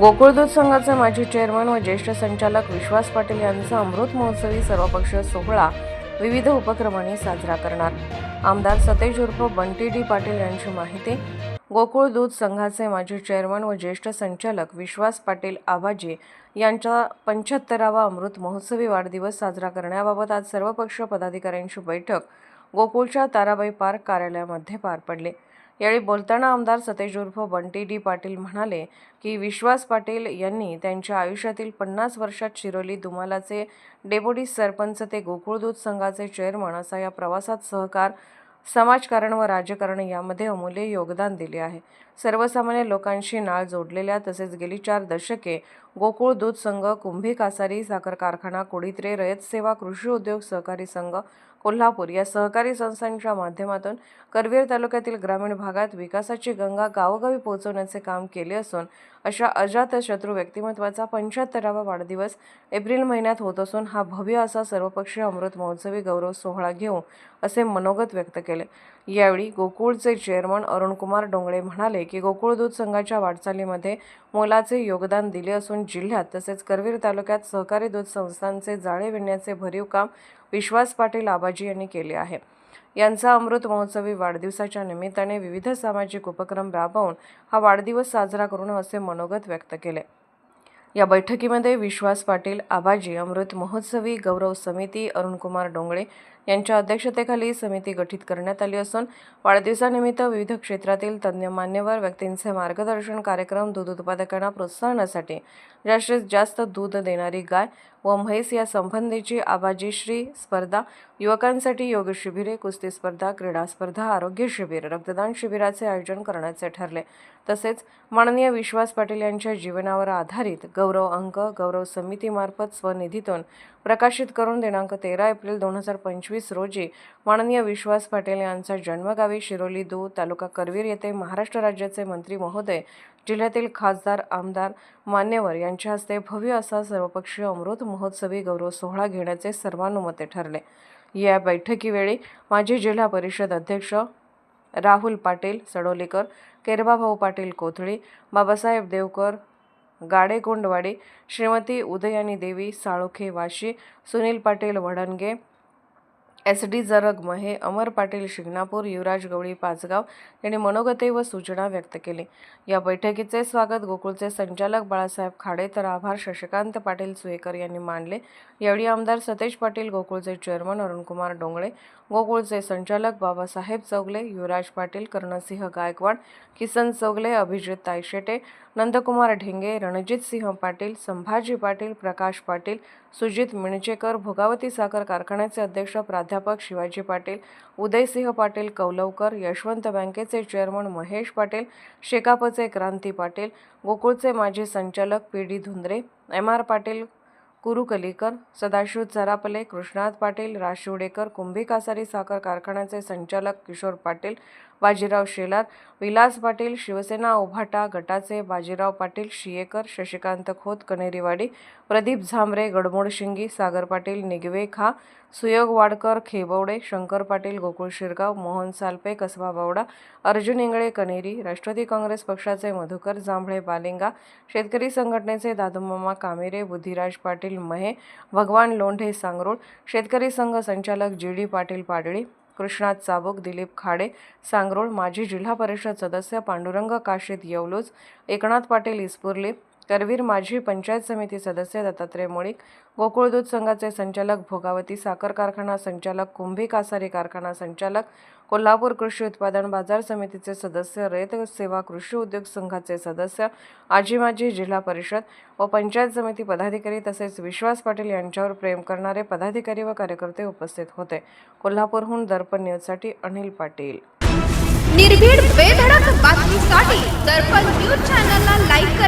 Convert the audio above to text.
गोकुळ दूध संघाचे माजी चेअरमन व ज्येष्ठ संचालक विश्वास पाटील यांचा अमृत महोत्सवी सर्वपक्षीय सोहळा विविध उपक्रमांनी साजरा करणार. आमदार सतेज उर्फ बंटी डी पाटील यांची माहिती. गोकुळ दूध संघाचे माजी चेअरमन व ज्येष्ठ संचालक विश्वास पाटील आबाजी यांचा पंच्याहत्तरावा अमृत महोत्सवी वाढदिवस साजरा करण्याबाबत आज सर्वपक्षीय पदाधिकाऱ्यांची बैठक. गोकुळच्या ताराबाई पार्क कार्यालयामध्ये पार पडली. यावेळी बोलताना आमदार सतेज उर्फ बंटी डी पाटील म्हणाले की विश्वास पाटील यांनी त्यांच्या आयुष्यातील पन्नास वर्षात शिरोली दुमालाचे डेप्युटी सरपंच ते गोकुळ दूध संघाचे चेअरमन असा या प्रवासात सहकार समाजकारण व राजकारण यामध्ये अमूल्य योगदान दिले आहे. सर्वसामान्य लोकांशी नाळ जोडलेल्या तसेच गेली चार दशके गोकुळ दूध संघ कुंभी कासारी साखर कारखाना कोडित्रे रयत सेवा कृषी उद्योग सहकारी संघ कोल्हापूर या सहकारी संस्थांच्या माध्यमातून करवीर तालुक्यातील ग्रामीण भागात विकासाची गंगा गावोगावी पोहोचवण्याचे काम केले असून अशा अजातशत्रू व्यक्तिमत्वाचा पंच्याहत्तरावा वाढदिवस एप्रिल महिन्यात होत असून हा भव्य असा सर्वपक्षीय अमृत महोत्सवी गौरव सोहळा घेऊ असे मनोगत व्यक्त केले. यावेळी गोकुळचे चेअरमन अरुणकुमार डोंगळे म्हणाले की गोकुळ दूध संघाच्या वाटचालीमध्ये मोलाचे योगदान दिले असून जिल्ह्यात तसेच करवीर तालुक्यात सहकारी दूध संस्थांचे जाळे विणण्याचे भरीव काम विश्वास पाटील आबाजी यांनी केले आहे. यांचा अमृत महोत्सवी वाढदिवसाच्या निमित्ताने विविध सामाजिक उपक्रम राबवून हा वाढदिवस साजरा करून असे मनोगत व्यक्त केले. या बैठकीमध्ये विश्वास पाटील आबाजी अमृत महोत्सवी गौरव समिती अरुणकुमार डोंगळे यांच्या अध्यक्षतेखाली समिती गठीत करण्यात आली असून वाढदिवसानिमित्त विविध क्षेत्रातील तज्ज्ञ मान्यवर व्यक्तींचे मार्गदर्शन कार्यक्रम दूध उत्पादकांना प्रोत्साहनासाठी जास्तीत जास्त दूध देणारी गाय व म्हैस या संबंधीची आबाजीश्री स्पर्धा युवकांसाठी योग शिबिरे कुस्ती स्पर्धा क्रीडा स्पर्धा आरोग्य शिबिर रक्तदान शिबिराचे आयोजन करण्याचे ठरले. तसेच माननीय विश्वास पाटील यांच्या जीवनावर आधारित गौरव अंक गौरव समितीमार्फत स्वनिधीतून प्रकाशित करून दिनांक तेरा एप्रिल दोन हजार पंचवीस रोजी माननीय विश्वास पाटील यांचा जन्मगावी शिरोली दू तालुका करवीर येथे महाराष्ट्र राज्याचे मंत्री महोदय जिल्ह्यातील खासदार आमदार मान्यवर यांच्या हस्ते भव्य असा सर्वपक्षीय अमृत महोत्सवी गौरव सोहळा घेण्याचे सर्वानुमते ठरले. या बैठकीवेळी माजी जिल्हा परिषद अध्यक्ष राहुल पाटील सडोलीकर केरबाभाऊ पाटील कोथळी बाबासाहेब देवकर गाडेकोंडवाडी श्रीमती उदयानी देवी साळोखे वाशी सुनील पाटील वडणगे एस डी जरग महे अमर पाटील शिंगणापूर युवराज गवळी पाचगाव यांनी मनोगते व सूचना व्यक्त केली. या बैठकीचे स्वागत गोकुळचे संचालक बाळासाहेब खाडे तर आभार शशिकांत पाटील सुयेकर यांनी मानले. यावेळी आमदार सतेज पाटील गोकुळचे चेअरमन अरुणकुमार डोंगळे गोकुळचे संचालक बाबासाहेब चौगले युवराज पाटील कर्णसिंह गायकवाड किसन चौगले अभिजित तायशेटे नंदकुमार ढेंगे रणजितसिंह पाटील संभाजी पाटील प्रकाश पाटील सुजित मिणचेकर भोगावती साखर कारखान्याचे अध्यक्ष प्राध्यापक शिवाजी पाटील उदयसिंह पाटील कौलवकर यशवंत बँकेचे चेअरमन महेश पाटील शेकापचे क्रांती पाटील गोकुळचे माजी संचालक P D Dhundre M R Patil Kuruklikar Sadashiv Charaple Krishnat Patil Rashivadekar Kumbhi Kasari साखर कारखान्याचे संचालक किशोर पाटील बाजीराव शेलार विलास पाटील शिवसेना उभाटा गटाचे बाजीराव पाटील शियेकर शशिकांत खोत कनेरीवाडी प्रदीप झांबरे गडमोड शिंगी सागर पाटील निगवे खा सुयोग वाडकर खेबवडे शंकर पाटील गोकुळ शिरगाव मोहन सालपे कसबा बावडा अर्जुन इंगळे कनेरी राष्ट्रवादी काँग्रेस पक्षाचे मधुकर जांभळे बालिंगा शेतकरी संघटनेचे दादूमामा कामेरे बुद्धिराज पाटील महे भगवान लोंढे सांगरोळ शेतकरी संघ संचालक जी डी पाटील पाडळी कृष्णा चाबुक दिलीप खाडे सांगरोळ माजी जिल्हा परिषद सदस्य पांडुरंग काशीद येवलूज एकनाथ पाटील इस्पुर्ली करवीर माजी पंचायत समिती सदस्य दत्तात्रय मुळीक गोकुळ दूध संघाचे संचालक भोगावती साखर कारखाना संचालक कुंभी कासारी कारखाना संचालक कोल्हापूर कृषी उत्पादन बाजार समितीचे सदस्य रेत सेवा कृषी उद्योग संघाचे सदस्य आजी माजी जिल्हा परिषद व पंचायत समिती पदाधिकारी तसेच विश्वास पाटील यांच्यावर प्रेम करणारे पदाधिकारी व कार्यकर्ते उपस्थित होते. कोल्हापूरहून दर्पण न्यूजसाठी अनिल पाटील. निर्भीड बेधडक बातमीसाठी दर्पण न्यूज चॅनलला लाईक करा.